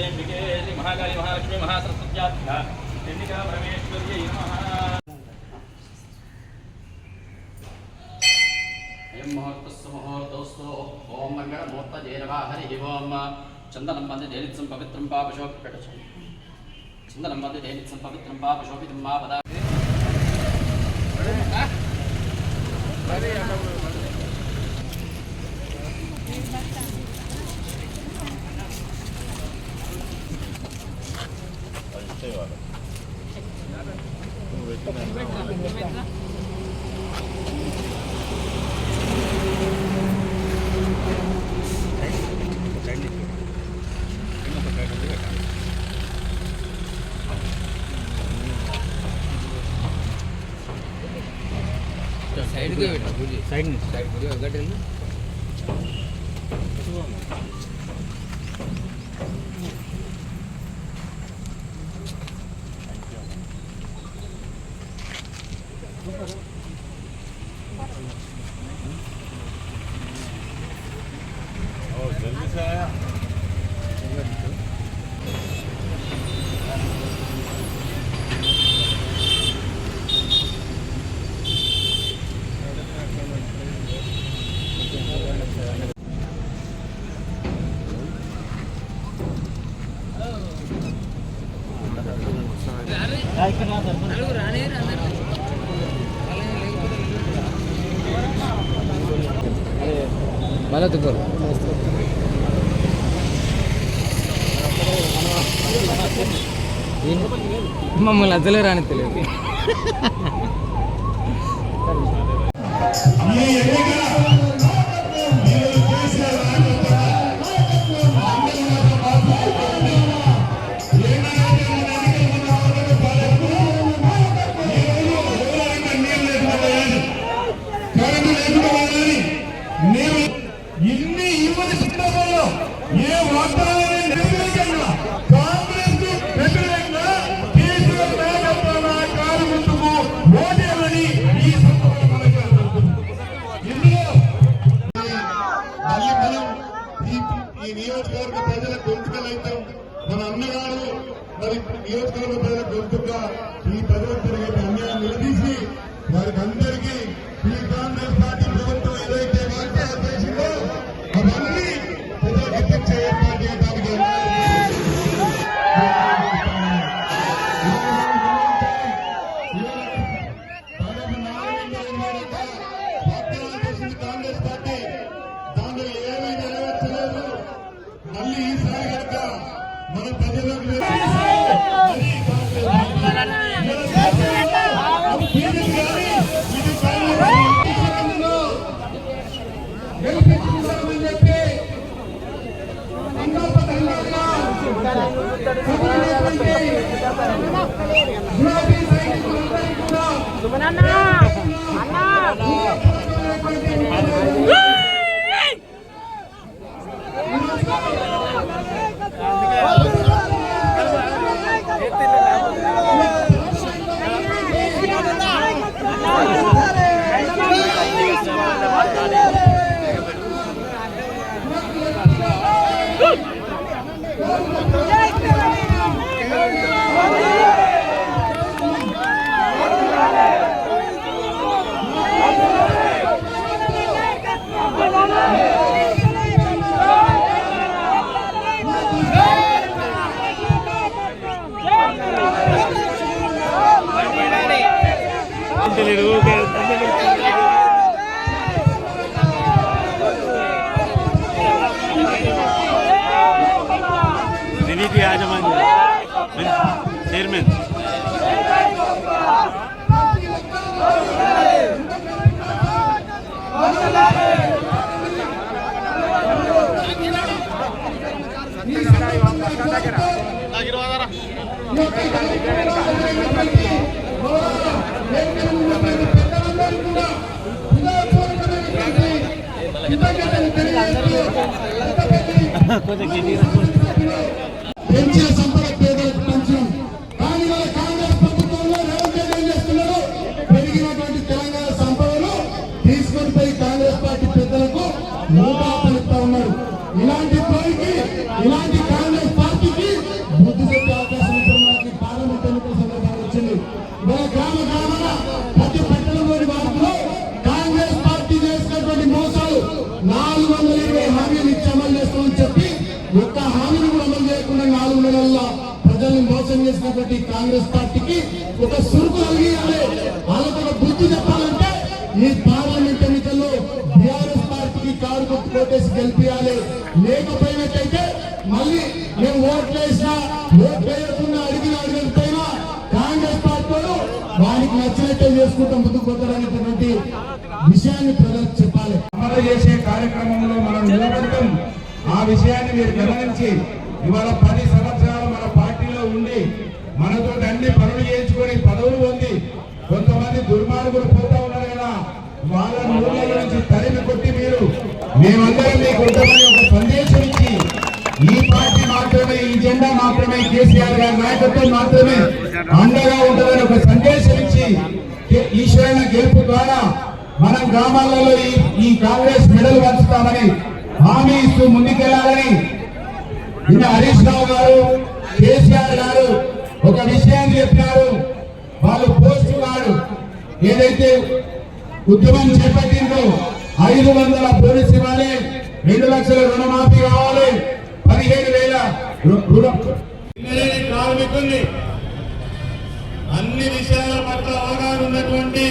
శ్రీమహాదేవికే మహాకాళి మహాలక్ష్మి మహాసరస్వత్యాభ్య ఎన్నికా పరమేశ్వర్య అయం ముహూర్తస్సు ముహూర్తస్సు ఓం మంగళ ముహూర్త జైనవా హరి ఓం. చందనం వంది దేనిత్సం పవిత్రం పాపశోభికట చందనం వంది దేనిత్సం పవిత్రం పాపశోభితం. మా పదా ಸೈಡ್ಗೆ ಸೈಡ್ ಸೈಡ್ ಗಟ್ಟಿ బతుకులు మమ్మల్ని అద్దలే రాని తెలియదు. New సుమనన్నా అన్నా ಎರಡು これでゲリラ ఉన్నటువంటి కాంగ్రెస్ పార్టీకి ఒక సురుకు కలిగియాలి. వాళ్ళకు ఒక బుద్ధి చెప్పాలంటే ఈ పార్లమెంట్ ఎన్నికల్లో బీఆర్ఎస్ పార్టీకి కారు కొట్టు కొట్టేసి గెలిపించాలి లేకపోయినట్టయితే మళ్ళీ మేము ఓట్లు వేసినా ఓట్లు వేయకుండా అడిగిన అడిగిపోయినా కాంగ్రెస్ పార్టీ వారికి నచ్చినట్టే చేసుకుంటాం ముందుకు పోతారనేటువంటి విషయాన్ని ప్రజలకు చెప్పాలి. అమలు చేసే కార్యక్రమంలో మనం నిలబడతాం. ఆ విషయాన్ని మీరు గమనించి ఇవాళ పది సంవత్సరాలు మన పార్టీలో ఉండి మనతో అన్ని పనులు చేయించుకొని పదవులు పొంది కొంతమంది దుర్మార్గులు పోతా ఉన్నారు కదా వాళ్ళ ఊళ్ళ నుంచి తరిమి కొట్టి మీరు మేమందరం మీకు ఉంటామని ఒక సందేశం ఇచ్చి ఈ పార్టీ మాత్రమే ఈ జెండా మాత్రమే కేసీఆర్ గారి నాయకత్వం మాత్రమే అండగా ఉంటుందని ఒక సందేశం ఇచ్చి కే- గెలుపు ద్వారా మనం గ్రామాలలో ఈ ఈ కాంగ్రెస్ మెడలు పంచుతామని హామీ ఇస్తూ ముందుకెళ్ళాలని నిన్న హరీష్ రావు గారు కేసీఆర్ గారు ఒక విషయాన్ని చెప్పినారు వాళ్ళు పోస్ట్ గారు ఏదైతే ఉద్యమం చేపట్టిందో ఐదు వందల పోలీస్ ఇవ్వాలి. రెండు లక్షల రుణమాఫీ కావాలి. పదిహేను వేల కార్మికుల్ని అన్ని విషయాల పట్ల అవగాహన ఉన్నటువంటి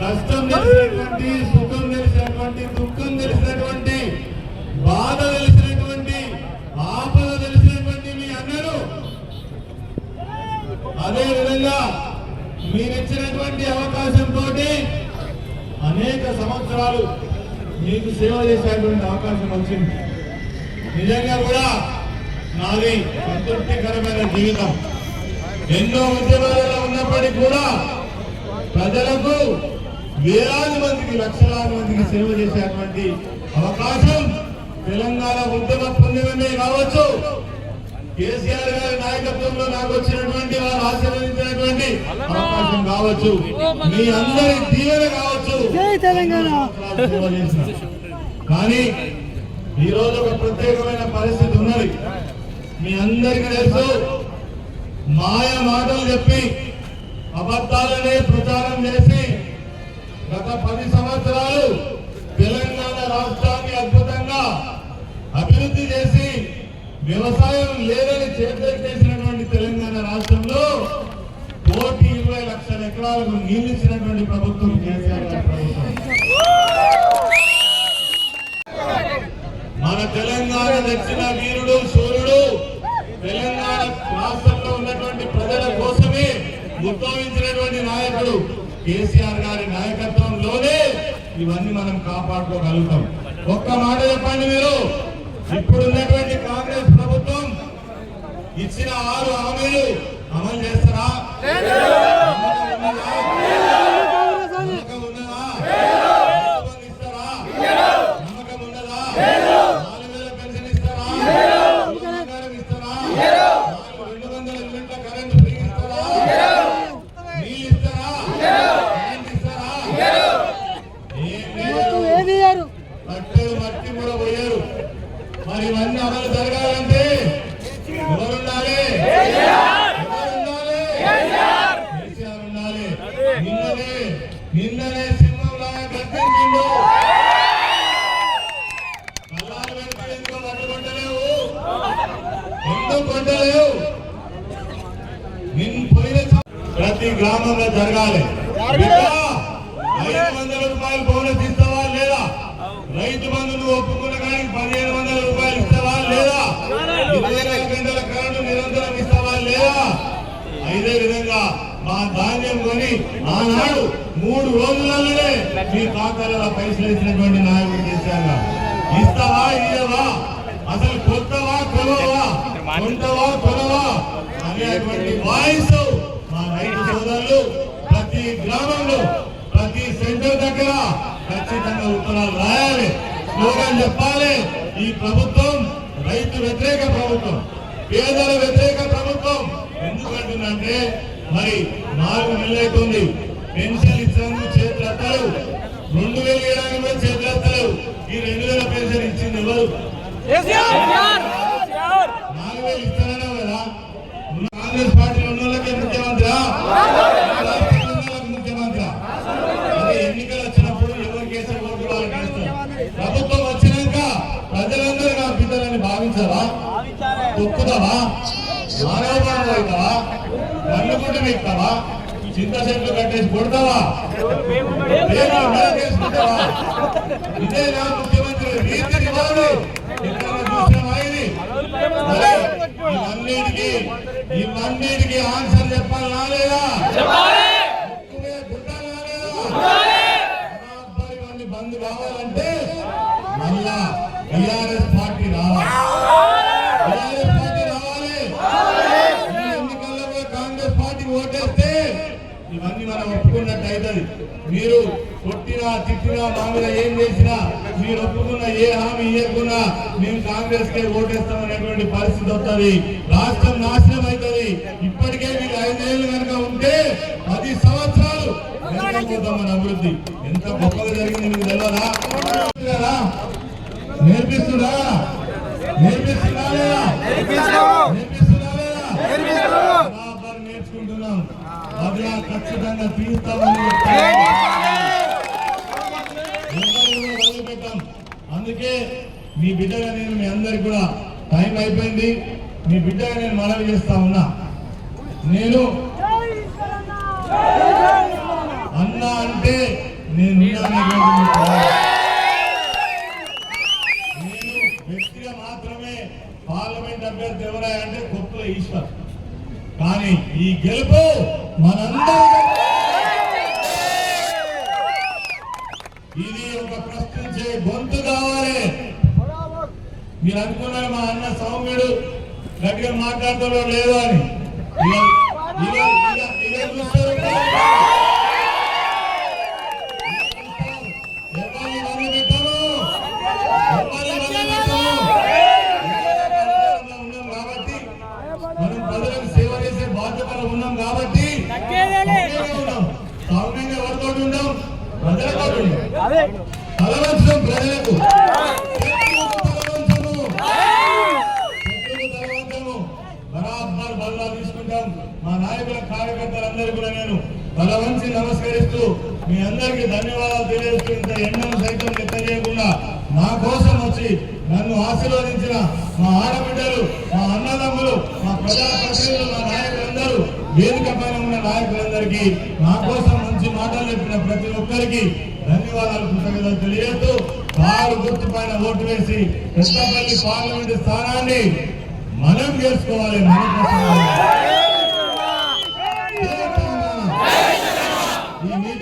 కష్టం తెలిసినటువంటి సుఖం తెలిసినటువంటి దుఃఖం తెలిసినటువంటి బాధ తెలిసినటువంటి ఆపద తెలిసినటువంటి మీ అన్నలు అదే విధంగా మీరిచ్చినటువంటి అవకాశంతో అనేక సంవత్సరాలు మీకు సేవ చేసేటువంటి అవకాశం వచ్చింది. నిజంగా కూడా నాది సంతృప్తికరమైన జీవితం. ఎన్నో ఉద్యమాలలో ఉన్నప్పటికీ కూడా ప్రజలకు వేలాది మందికి లక్షలాది మందికి సేవ చేసేటువంటి అవకాశం తెలంగాణ ఉద్యమ పుణ్యమే కావచ్చు. కేసీఆర్ గారి నాయకత్వంలో నాకు వచ్చినటువంటి వారు ఆశీర్వదించినటువంటి అవకాశం కావచ్చు. మీ అందరి దీవెన కావచ్చు. కానీ ఈ రోజు ఒక ప్రత్యేకమైన పరిస్థితి ఉన్నది. మీ అందరికీ తెలుసు మాయ మాటలు చెప్పి అబద్ధాలనే ప్రచారం చేసి గత పది సంవత్సరాలు తెలంగాణ రాష్ట్రాన్ని అద్భుతంగా అభివృద్ధి చేసి వ్యవసాయం లేదని చేసినటువంటి తెలంగాణ రాష్ట్రంలో కోటి ఇరవై లక్షల ఎకరాలకు నీళ్ళు ప్రభుత్వం కేసీఆర్ ప్రభుత్వం. మన తెలంగాణ దక్షిణ వీరుడు సూర్యుడు తెలంగాణ రాష్ట్రంలో ఉన్నటువంటి ప్రజల కోసమే ఉద్భవించినటువంటి నాయకుడు కేసీఆర్ గారి నాయకత్వంలోనే ఇవన్నీ మనం కాపాడుకోగలుగుతాం. ఒక్క మాట చెప్పండి మీరు? ఇప్పుడున్నటువంటి కాంగ్రెస్ ఇచ్చిన ఆరు హామీలు అమలు చేస్తారా? మరి ఇవన్నీ అమలు జరగాలంటే నిన్ననే సింహంలాగా గర్జించిండు కళ్ళాలు పెడితే ఎందుకో వడ్లు ఎందుకు కొంటలేవు నిన్ను పోయిన ప్రతి గ్రామంలో జరగాలి. ఐదు వందల రూపాయలు బోనస్ ఇస్తావా లేదా? రైతు బంధువులు ఒప్పుకున్న కానీ పదిహేను వందల రూపాయలు ఇస్తావా లేదా ఇరవై నాలుగు గంటల కరెంటు నిరంతరం ఇస్తావా లేదా అదే విధంగా మా ధాన్యం కొని ఆనాడు మూడు రోజులలోనే మీ ఖాతాలలో పైసలు ఇచ్చినటువంటి నాయకుడు చేశారు ఇస్తావా ఇయ్యవా? అసలు కొత్తవా కొలవా కొంటవా కొలవా? అనేటువంటి వాయిస్ మా రైతు సోదరులు ప్రతి గ్రామంలో ప్రతి సెంటర్ దగ్గర ఖచ్చితంగా ఉత్తరాలు రాయాలి. స్లోగన్ చెప్పాలి. ఈ ప్రభుత్వం రైతు వ్యతిరేక ప్రభుత్వం పేదల వ్యతిరేక ప్రభుత్వం. ఎందుకంటుందంటే మరి నాలుగు నెలలు అవుతుంది పెన్షన్ ఇచ్చినందుకు చేతులు రెండు వేలు ఇవ్వడానికి కూడా చేతులు ఈ రెండు వేల పెన్షన్ ఇచ్చింది ఎవరు? నాలుగు వేలు ఇస్తారనే కదా. కాంగ్రెస్ పార్టీలో ఉన్న వాళ్ళకే ముఖ్యమంత్రి అదే ఎన్నికలు వచ్చినప్పుడు ఎవరికి వేసే ఓటు వాళ్ళకి వేస్తారు ప్రభుత్వం వచ్చినాక ప్రజలందరూ నా బిడ్డలని భావించారా తొక్కుతావా మానవ అవుతావా ఇస్తావా? చింత చెట్లు కట్టేసి కొడతావా? ఇదే నా ముఖ్యమంత్రి ఇది? మరి ఇవన్నిటికి ఇవన్నిటికి ఆన్సర్ చెప్పాలా మీరు కొట్టినా తిట్టినా మా మీద ఏం చేసినా మీరు ఒప్పుకున్న ఏ హామీ ఇవ్వకున్నా మేము కాంగ్రెస్ కే ఓటేస్తామనేటువంటి పరిస్థితి వస్తుంది రాష్ట్రం నాశనం అవుతుంది ఇప్పటికే మీరు ఐదేళ్ళు కనుక ఉంటే పది సంవత్సరాలు మన అభివృద్ధి. ఎంత గొప్పగా జరిగింది మీకు తెలియదా? నేర్పిస్తున్నా నేర్పిస్తున్నా? నేర్పిస్తున్నా ప్రజా ఖచ్చితంగా తీస్తామని ఎవరు వదిలిపెట్టాం అందుకే మీ బిడ్డగా నేను మీ అందరికి కూడా టైం అయిపోయింది. మీ బిడ్డగా నేను మనవి చేస్తా ఉన్నా. నేను అన్నా అంటే నేను నేను వ్యక్తిగా మాత్రమే పార్లమెంట్ అభ్యర్థి ఎవరా అంటే కొప్పుల ఈశ్వర్. కానీ ఈ గెలుపు మనందరి ఇది ఒక ప్రశ్నించే గొంతు కావాలి. మీరు అనుకున్నారు మా అన్న సౌమ్యుడు గట్టిగా మాట్లాడతాడో లేదో అని నమస్కరిస్తూ మీ అందరికీ ధన్యవాదాలు తెలియజేస్తూ ఇంత ఎన్నో సైతం లెక్క చేయకుండా నా కోసం వచ్చి నన్ను ఆశీర్వదించిన మా ఆడబిడ్డలు మా అన్నదమ్ములు మా ప్రజాప్రతినిధులు మా నాయకులందరూ వేదిక పైన ఉన్న నాయకులందరికీ నా కోసం మంచి మాటలు చెప్పిన ప్రతి ఒక్కరికి ధన్యవాదాలు కృతజ్ఞతలు తెలియజేస్తూ కారు గుర్తు పైన ఓటు వేసి పెద్దపల్లి పార్లమెంటు స్థానాన్ని మనం చేసుకోవాలి మన కోసం. We need